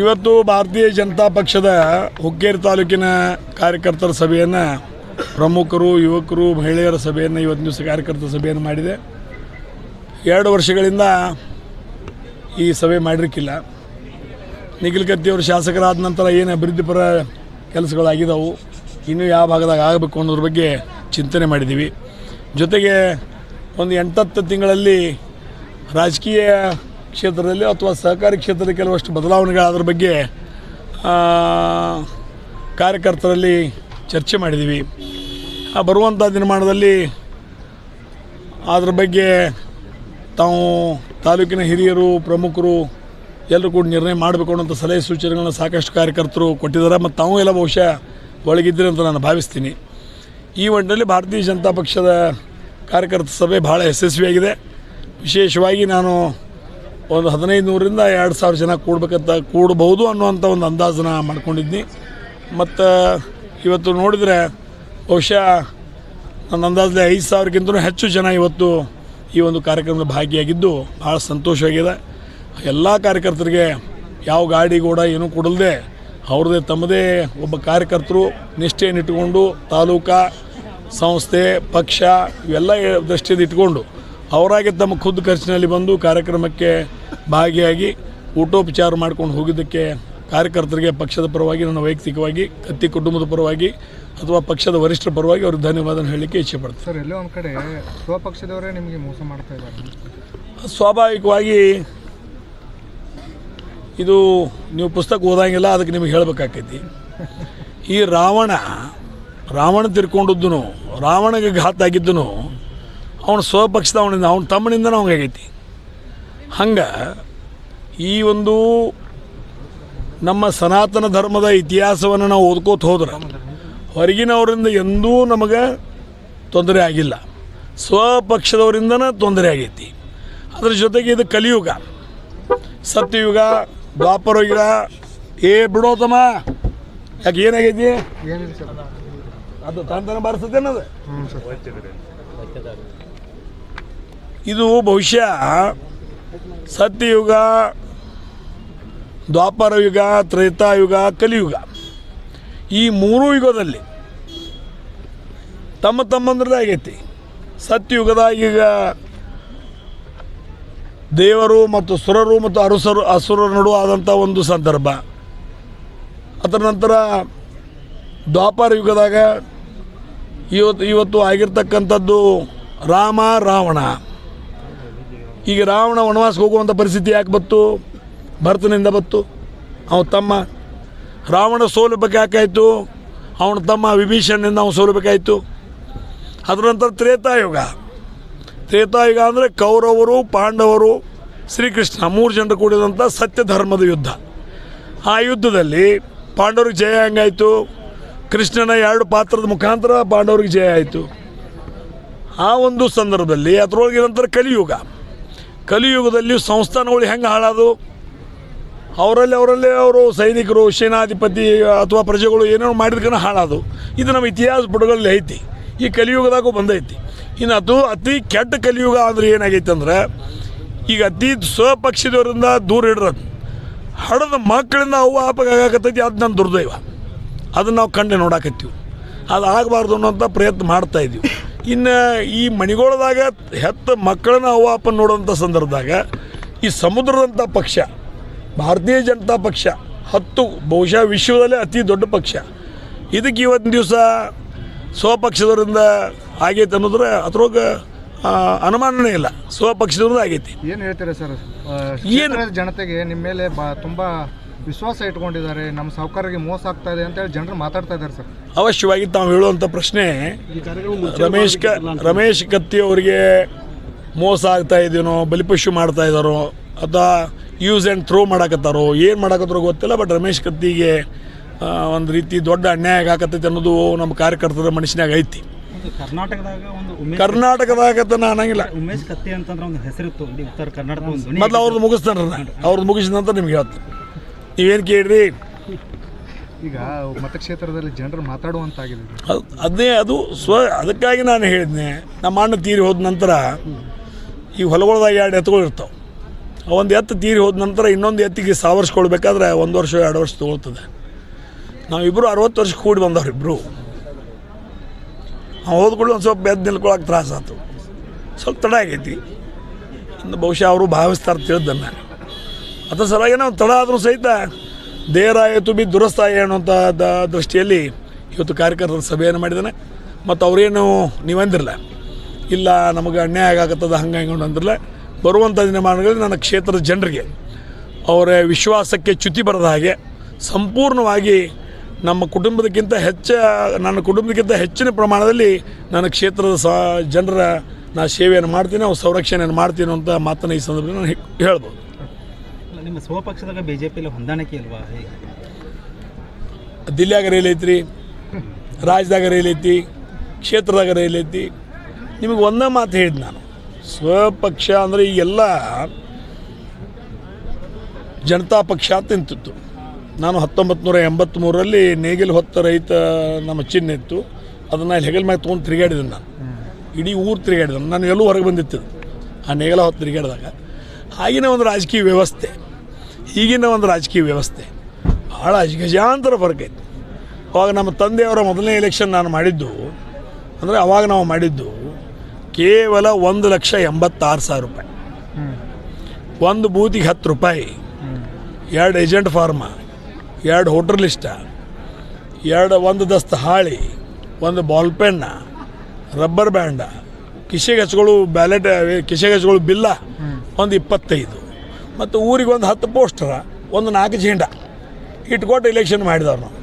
ಇವತ್ತು ಭಾರತೀಯ ಜನತಾ ಪಕ್ಷದ ಹುಕ್ಕೇರಿ ತಾಲೂಕಿನ ಕಾರ್ಯಕರ್ತರ ಸಭೆಯನ್ನು ಪ್ರಮುಖರು, ಯುವಕರು, ಮಹಿಳೆಯರ ಸಭೆಯನ್ನು ಇವತ್ತು ದಿವಸ ಕಾರ್ಯಕರ್ತರ ಸಭೆಯನ್ನು ಮಾಡಿದೆ. ಎರಡು ವರ್ಷಗಳಿಂದ ಈ ಸಭೆ ಮಾಡಿರಕ್ಕಿಲ್ಲ ನಿಖಿಲ್ ಶಾಸಕರಾದ ನಂತರ ಏನು ಅಭಿವೃದ್ಧಿಪರ ಕೆಲಸಗಳಾಗಿದ್ದಾವೆ ಇನ್ನೂ ಯಾವ ಭಾಗದಾಗ ಆಗಬೇಕು ಅನ್ನೋದ್ರ ಬಗ್ಗೆ ಚಿಂತನೆ ಮಾಡಿದ್ದೀವಿ ಜೊತೆಗೆ ಒಂದು ಎಂಟತ್ತು ತಿಂಗಳಲ್ಲಿ ರಾಜಕೀಯ ಕ್ಷೇತ್ರದಲ್ಲಿ ಅಥವಾ ಸಹಕಾರಿ ಕ್ಷೇತ್ರದ ಕೆಲವಷ್ಟು ಬದಲಾವಣೆಗಳಾದ್ರ ಬಗ್ಗೆ ಕಾರ್ಯಕರ್ತರಲ್ಲಿ ಚರ್ಚೆ ಮಾಡಿದ್ದೀವಿ ಆ ಬರುವಂಥ ದಿನಮಾನದಲ್ಲಿ ಅದ್ರ ಬಗ್ಗೆ ತಾವು ತಾಲೂಕಿನ ಹಿರಿಯರು, ಪ್ರಮುಖರು ಎಲ್ಲರೂ ಕೂಡ ನಿರ್ಣಯ ಮಾಡಬೇಕು ಅನ್ನೋಂಥ ಸಲಹೆ ಸೂಚನೆಗಳನ್ನ ಸಾಕಷ್ಟು ಕಾರ್ಯಕರ್ತರು ಕೊಟ್ಟಿದ್ದಾರೆ. ಮತ್ತು ತಾವು ಎಲ್ಲ ಬಹುಶಃ ಒಳಗಿದ್ದೀರಿ ಅಂತ ನಾನು ಭಾವಿಸ್ತೀನಿ. ಈ ಒಟ್ಟಿನಲ್ಲಿ ಭಾರತೀಯ ಜನತಾ ಪಕ್ಷದ ಕಾರ್ಯಕರ್ತ ಸಭೆ ಭಾಳ ಯಶಸ್ವಿಯಾಗಿದೆ. ವಿಶೇಷವಾಗಿ ನಾನು ಒಂದು ಹದಿನೈದು ನೂರಿಂದ ಎರಡು ಸಾವಿರ ಜನ ಕೂಡ್ಬೇಕಂತ ಕೂಡಬಹುದು ಅನ್ನುವಂಥ ಒಂದು ಅಂದಾಜನ್ನ ಮಾಡ್ಕೊಂಡಿದ್ನಿ. ಮತ್ತು ಇವತ್ತು ನೋಡಿದರೆ ಬಹುಶಃ ನನ್ನ ಅಂದಾಜಲ್ಲಿ ಐದು ಸಾವಿರಕ್ಕಿಂತಲೂ ಹೆಚ್ಚು ಜನ ಇವತ್ತು ಈ ಒಂದು ಕಾರ್ಯಕ್ರಮದ ಭಾಗಿಯಾಗಿದ್ದು ಭಾಳ ಸಂತೋಷವಾಗಿದೆ. ಎಲ್ಲ ಕಾರ್ಯಕರ್ತರಿಗೆ ಯಾವ ಗಾಡಿ ಕೂಡ ಏನೂ ಕೊಡಲ್ದೆ ಅವ್ರದ್ದೇ ತಮ್ಮದೇ ಒಬ್ಬ ಕಾರ್ಯಕರ್ತರು ನಿಷ್ಠೆಯನ್ನು ಇಟ್ಟುಕೊಂಡು ತಾಲೂಕಾ, ಸಂಸ್ಥೆ, ಪಕ್ಷ ಇವೆಲ್ಲ ದೃಷ್ಟಿಯಿಂದ ಇಟ್ಕೊಂಡು ಅವರಾಗೆ ತಮ್ಮ ಖುದ್ದು ಖರ್ಚಿನಲ್ಲಿ ಬಂದು ಕಾರ್ಯಕ್ರಮಕ್ಕೆ ಭಾಗಿಯಾಗಿ ಊಟೋಪಚಾರ ಮಾಡ್ಕೊಂಡು ಹೋಗಿದ್ದಕ್ಕೆ ಕಾರ್ಯಕರ್ತರಿಗೆ ಪಕ್ಷದ ಪರವಾಗಿ ನನ್ನ ವೈಯಕ್ತಿಕವಾಗಿ ಕತ್ತಿ ಕುಟುಂಬದ ಪರವಾಗಿ ಅಥವಾ ಪಕ್ಷದ ವರಿಷ್ಠರ ಪರವಾಗಿ ಅವ್ರಿಗೆ ಧನ್ಯವಾದ ಹೇಳಲಿಕ್ಕೆ ಇಚ್ಛೆ ಪಡ್ತೀನಿ. ಸರ್ ಎಲ್ಲೋ ಒಂದು ಕಡೆ ಸ್ವಪಕ್ಷದವರೇ ನಿಮಗೆ ಮೋಸ ಮಾಡ್ತಾ ಇದ್ದಾರೆ. ಸ್ವಾಭಾವಿಕವಾಗಿ ಇದು ನೀವು ಪುಸ್ತಕ ಓದಂಗಿಲ್ಲ ಅದಕ್ಕೆ ನಿಮಗೆ ಹೇಳಬೇಕಾಕೈತಿ. ಈ ರಾವಣ ರಾವಣ ತಿರ್ಕೊಂಡಿದ್ದನು ರಾವಣಗೆ ಘಾತ ಆಗಿದ್ದನು ಅವನ ಸ್ವಪಕ್ಷದ ಅವನಿಂದ ಅವನ ತಮ್ಮನಿಂದನೂ ಅವಂಗೆ ಆಗೈತಿ. ಹಂಗೆ ಈ ಒಂದು ನಮ್ಮ ಸನಾತನ ಧರ್ಮದ ಇತಿಹಾಸವನ್ನು ನಾವು ಓದ್ಕೋತ ಹೋದ್ರೆ ಹೊರಗಿನವರಿಂದ ಎಂದೂ ನಮಗೆ ತೊಂದರೆ ಆಗಿಲ್ಲ. ಸ್ವಪಕ್ಷದವರಿಂದನೇ ತೊಂದರೆ ಆಗೈತಿ. ಅದ್ರ ಜೊತೆಗೆ ಇದು ಕಲಿಯುಗ. ಸತ್ಯಯುಗ ದ್ವಾಪರ ಯುಗ ಏ ಬಿಡೋತಮ್ಮ ಯಾಕೆ ಏನಾಗೈತಿ? ಅದು ತಾಂತನ ಬಾರಿಸ್ತೇನದು ಇದು ಬಹುಶಃ ಸತ್ಯಯುಗ, ದ್ವಾಪರ ಯುಗ ತ್ರೇತಾಯುಗ ಕಲಿಯುಗ. ಈ ಮೂರೂ ಯುಗದಲ್ಲಿ ತಮ್ಮ ತಮ್ಮಂದ್ರದಾಗೈತಿ ಸತ್ಯಯುಗದಾಗ ಈಗ ದೇವರು ಮತ್ತು ಸುರರು ಮತ್ತು ಅರಸರು ಅಸುರ ನಡುವಾದಂಥ ಆದಂಥ ಒಂದು ಸಂದರ್ಭ. ಅದರ ನಂತರ ದ್ವಾಪರ ಯುಗದಾಗ ಇವತ್ತು ಇವತ್ತು ಆಗಿರ್ತಕ್ಕಂಥದ್ದು ರಾಮ, ರಾವಣ. ಈಗ ರಾವಣ ವನವಾಸಕ್ಕೆ ಹೋಗುವಂಥ ಪರಿಸ್ಥಿತಿ ಯಾಕೆ ಬತ್ತು ಭರತನಿಂದ ಬತ್ತು ಅವನ ತಮ್ಮ ರಾವಣ ಸೋಲಬೇಕಾಯಿತು ಅವನ ತಮ್ಮ ವಿಭೀಷಣನಿಂದ ಅವನು ಸೋಲಬೇಕಾಯಿತು ಅದರ ನಂತರ ತ್ರೇತಾಯುಗ. ತ್ರೇತಾಯುಗ ಅಂದರೆ ಕೌರವರು, ಪಾಂಡವರು, ಶ್ರೀಕೃಷ್ಣ ಮೂರು ಜನರು ಕೂಡಿದಂಥ ಸತ್ಯ ಧರ್ಮದ ಯುದ್ಧ. ಆ ಯುದ್ಧದಲ್ಲಿ ಪಾಂಡವರಿಗೆ ಜಯ ಹಂಗಾಯಿತು? ಕೃಷ್ಣನ ಎರಡು ಪಾತ್ರದ ಮುಖಾಂತರ ಪಾಂಡವರಿಗೆ ಜಯ ಆಯಿತು. ಆ ಒಂದು ಸಂದರ್ಭದಲ್ಲಿ ಅದರೊಳಗೆ ನಂತರ ಕಲಿಯುಗ. ಕಲಿಯುಗದಲ್ಲಿ ಸಂಸ್ಥಾನಗಳು ಹೆಂಗೆ ಹಾಳಾದವು ಅವರಲ್ಲಿ ಅವರಲ್ಲಿ ಅವರು ಸೈನಿಕರು, ಸೇನಾಧಿಪತಿ ಅಥವಾ ಪ್ರಜೆಗಳು ಏನೇನೋ ಮಾಡಿದ್ಕನ ಹಾಳಾದವು ಇದು ನಮ್ಮ ಇತಿಹಾಸ ಪುಟಗಳಲ್ಲಿ ಐತಿ. ಈ ಕಲಿಯುಗದಾಗೂ ಬಂದೈತಿ. ಇನ್ನು ಅದು ಅತಿ ಕೆಟ್ಟ ಕಲಿಯುಗ ಅಂದ್ರೆ ಏನಾಗೈತೆ ಅಂದ್ರೆ, ಈಗ ಅತಿ ಸ್ವಪಕ್ಷದವರಿಂದ ದೂರ ಇಡ್ರದು. ಹಡದ ಮಕ್ಕಳಿಂದ ಅವು ಆಪಗ ಆಗಾಕತ್ತೈತಿ, ಅದು ನನ್ನ ದುರ್ದೈವ. ಅದನ್ನು ನಾವು ಕಂಡೆ ನೋಡಾಕತ್ತೀವಿ. ಅದು ಆಗಬಾರ್ದು ಅನ್ನೋಂಥ ಪ್ರಯತ್ನ ಮಾಡ್ತಾ ಇದ್ದೀವಿ ಇನ್ನು ಈ ಮಣಿಗೋಳದಾಗ ಹೆತ್ತ ಮಕ್ಕಳನ್ನ ಅವ್ವ ನೋಡುವಂಥ ನೋಡೋಂಥ ಸಂದರ್ಭದಾಗ ಈ ಸಮುದ್ರದಂಥ ಪಕ್ಷ ಭಾರತೀಯ ಜನತಾ ಪಕ್ಷ ಹತ್ತು ಬಹುಶಃ ವಿಶ್ವದಲ್ಲೇ ಅತಿ ದೊಡ್ಡ ಪಕ್ಷ. ಇದಕ್ಕೆ ಇವತ್ತಿನ ದಿವಸ ಸ್ವಪಕ್ಷದವರಿಂದ ಆಗೈತೆ ಅನ್ನೋದ್ರೆ ಅದ್ರೊಳಗೆ ಅನುಮಾನನೇ ಇಲ್ಲ. ಸ್ವಪಕ್ಷದವ್ರದ್ದು ಆಗೈತಿ. ಏನು ಹೇಳ್ತೀರಾ ಸರ್? ಏನು? ಜನತೆಗೆ ನಿಮ್ಮ ಮೇಲೆ ಬಾ ತುಂಬ ವಿಶ್ವಾಸ ಇಟ್ಕೊಂಡಿದ್ದಾರೆ ನಮ್ಮ ಸಾಹುಕಾರರಿಗೆ ಮೋಸ ಆಗ್ತಾ ಇದೆ ಅಂತೇಳಿ ಜನರು ಮಾತಾಡ್ತಾ ಇದ್ದಾರೆ ಸರ್. ಅವಶ್ಯವಾಗಿ ತಾವು ಹೇಳುವಂಥ ಪ್ರಶ್ನೆ ರಮೇಶ್ ಕ ರಮೇಶ್ ಕತ್ತಿ ಅವರಿಗೆ ಮೋಸ ಆಗ್ತಾ ಇದೀನೋ ಬಲಿಪಶು ಮಾಡ್ತಾ ಇದ್ದಾರೋ ಅಥವಾ ಯೂಸ್ ಆ್ಯಂಡ್ ಥ್ರೋ ಮಾಡಾಕತ್ತಾರೋ ಏನು ಮಾಡಾಕತ್ತಾರೋ ಗೊತ್ತಿಲ್ಲ ಬಟ್ ರಮೇಶ್ ಕತ್ತಿಗೆ ಒಂದು ರೀತಿ ದೊಡ್ಡ ಅನ್ಯಾಯ ಆಗತ್ತೈತೆ ಅನ್ನೋದು ನಮ್ಮ ಕಾರ್ಯಕರ್ತರ ಮನುಷ್ಯನಾಗ ಐತಿ. ಕರ್ನಾಟಕದಾಗ ಒಂದು ಉಮೇಶ್ ಕರ್ನಾಟಕದಾಗ ನಾನು ಅನ್ನಂಗಿಲ್ಲ. ಉಮೇಶ್ ಕತ್ತಿ ಅಂತಂದ್ರೆ ಒಂದು ಹೆಸರಿತ್ತು ಉತ್ತರ ಕರ್ನಾಟಕ ಒಂದು ಮೊದಲು ಅವ್ರದ್ದು ಮುಗಿಸ್ತಾನೆ ಅವ್ರದ್ದು ಮುಗಿಸಿದ ನಂತರ ನಿಮ್ಗೆ ಹೇಳ್ತೀನಿ. ನೀವೇನು ಕೇಳ್ರಿ? ಈಗ ಮತಕ್ಷೇತ್ರದಲ್ಲಿ ಜನರು ಮಾತಾಡುವಂತಾಗಿದೆ. ಅದು ಅದೇ ಅದು ಸ್ವ ಅದಕ್ಕಾಗಿ ನಾನು ಹೇಳಿದ್ನೆ. ನಮ್ಮ ಅಣ್ಣ ತೀರಿ ಹೋದ ನಂತರ ಈ ಹೊಲಗೊಳದಾಗ ಎರಡು ಎತ್ತುಗಳು ಇರ್ತಾವೆ. ಒಂದು ಎತ್ತು ತೀರಿ ಹೋದ ನಂತರ ಇನ್ನೊಂದು ಎತ್ತಿಗೆ ಸಾವರ್ಸ್ಕೊಳ್ಬೇಕಾದ್ರೆ ಒಂದು ವರ್ಷ ಎರಡು ವರ್ಷ ತೊಗೊಳ್ತದೆ. ನಾವಿಬ್ಬರು ಅರವತ್ತು ವರ್ಷ ಕೂಡಿ ಬಂದವ್ರು ಇಬ್ಬರು ನಾವು ಹೋದ್ಕೊಳ್ಳಿ ಒಂದು ಸ್ವಲ್ಪ ಎದ್ದು ನಿಲ್ಕೊಳಕ್ಕೆ ತ್ರಾಸ ಆಯ್ತು ಸ್ವಲ್ಪ ತಡ ಆಗೈತಿ. ಬಹುಶಃ ಅವರು ಭಾವಿಸ್ತಾರೆ ತಿಳಿದನ್ನ ಅದ್ರ ಸಲುವಾಗಿ ನಾವು ತಡ ಆದರೂ ಸಹಿತ ದೇರಾಯಿತು ಬಿ ದುರಸ್ತಾಯ ಅನ್ನುವಂಥ ದ- ದೃಷ್ಟಿಯಲ್ಲಿ ಇವತ್ತು ಕಾರ್ಯಕರ್ತರ ಸಭೆಯನ್ನು ಮಾಡಿದ್ದಾನೆ. ಮತ್ತು ಅವರೇನು ನೀವಂದಿರಲ್ಲ ಇಲ್ಲ ನಮಗೆ ಅನ್ಯಾಯ ಆಗತ್ತದ ಹಂಗೆ ಹಂಗೆ ಅಂದಿರಲ್ಲ. ಬರುವಂಥ ದಿನಮಾನಗಳಲ್ಲಿ ನನ್ನ ಕ್ಷೇತ್ರದ ಜನರಿಗೆ ಅವರ ವಿಶ್ವಾಸಕ್ಕೆ ಚ್ಯುತಿ ಬರದ ಹಾಗೆ ಸಂಪೂರ್ಣವಾಗಿ ನಮ್ಮ ಕುಟುಂಬದಕ್ಕಿಂತ ಹೆಚ್ಚ, ನನ್ನ ಕುಟುಂಬದಕ್ಕಿಂತ ಹೆಚ್ಚಿನ ಪ್ರಮಾಣದಲ್ಲಿ ನನ್ನ ಕ್ಷೇತ್ರದ ಸ ಜನರ ನಾ ಸೇವೆಯನ್ನು ಮಾಡ್ತೀನಿ, ಅವ್ರ ಸಂರಕ್ಷಣೆಯನ್ನು ಮಾಡ್ತೀನಿ ಅಂತ ಮಾತನ್ನು ಈ ಸಂದರ್ಭದಲ್ಲಿ ನಾನು ಹೇಳ್ಬೋದು. ನಿಮ್ಮ ಸ್ವಪಕ್ಷದಾಗ ಬಿ ಜೆ ಪಿಯಲ್ಲಿ ಹೊಂದಾಣಿಕೆ ಇಲ್ವಾ? ದಿಲ್ಲ್ಯಾಗ ರೈಲ್ ಐತ್ರಿ, ರಾಜ್ಯದಾಗ ರೈಲ್ ಐತಿ, ಕ್ಷೇತ್ರದಾಗ ರೈಲ್ ಐತಿ. ನಿಮಗೆ ಒಂದೇ ಮಾತು ಹೇಳಿದ್ ನಾನು. ಸ್ವಪಕ್ಷ ಅಂದರೆ ಈಗೆಲ್ಲ ಜನತಾ ಪಕ್ಷ ಅಂತ ನಾನು ಹತ್ತೊಂಬತ್ತು ನೂರ ಎಂಬತ್ತ್ಮೂರರಲ್ಲಿ ನೇಗಿಲು ಹೊತ್ತ ರೈತ ನಮ್ಮ ಚಿಹ್ನೆ ಇತ್ತು. ಅದನ್ನು ಇಲ್ಲಿ ಹೆಗಲ್ ಮ್ಯಾಗ ತೊಗೊಂಡು ತಿರುಗಾಡಿದೆ ನಾನು. ಇಡೀ ಊರು ತಿರುಗಾಡಿದ ನಾನು ಎಲ್ಲೂ ಹೊರಗೆ ಬಂದಿತ್ತು ಆ ನೇಗಲ ಹೊತ್ತು ತಿರುಗಾಡಿದಾಗ ಆಗಿನ ಒಂದು ರಾಜಕೀಯ ವ್ಯವಸ್ಥೆ. ಈಗಿನ ಒಂದು ರಾಜಕೀಯ ವ್ಯವಸ್ಥೆ ಭಾಳ ಗಜಾಂತರ ಫರ್ಕ್ ಅವಾಗ ನಮ್ಮ ತಂದೆಯವರ ಮೊದಲನೇ ಎಲೆಕ್ಷನ್ ನಾನು ಮಾಡಿದ್ದು, ಅಂದರೆ ಅವಾಗ ನಾವು ಮಾಡಿದ್ದು ಕೇವಲ ಒಂದು ಲಕ್ಷ ಎಂಬತ್ತಾರು ಸಾವಿರ ರೂಪಾಯಿ. ಒಂದು ಬೂತಿಗೆ ಹತ್ತು ರೂಪಾಯಿ, ಎರಡು ಏಜೆಂಟ್ ಫಾರ್ಮ, ಎರಡು ಹೋಟರ್ ಲಿಸ್ಟ, ಎರಡು ಒಂದು ದಸ್ತ ಹಾಳಿ, ಒಂದು ಬಾಲ್ ಪೆನ್ನ, ರಬ್ಬರ್ ಬ್ಯಾಂಡ ಕಿಸೆಗೆ ಬ್ಯಾಲೆಟ್ ಕಿಸೆಗೆ ಬಿಲ್ಲ, ಒಂದು ಇಪ್ಪತ್ತೈದು. ಮತ್ತು ಊರಿಗೆ ಒಂದು ಹತ್ತು ಪೋಸ್ಟರ ಒಂದು ನಾಲ್ಕು ಜೀಂಡ ಇಟ್ಕೊಟ್ಟು ಇಲೆಕ್ಷನ್ ಮಾಡಿದವ್ರು ನಾವು.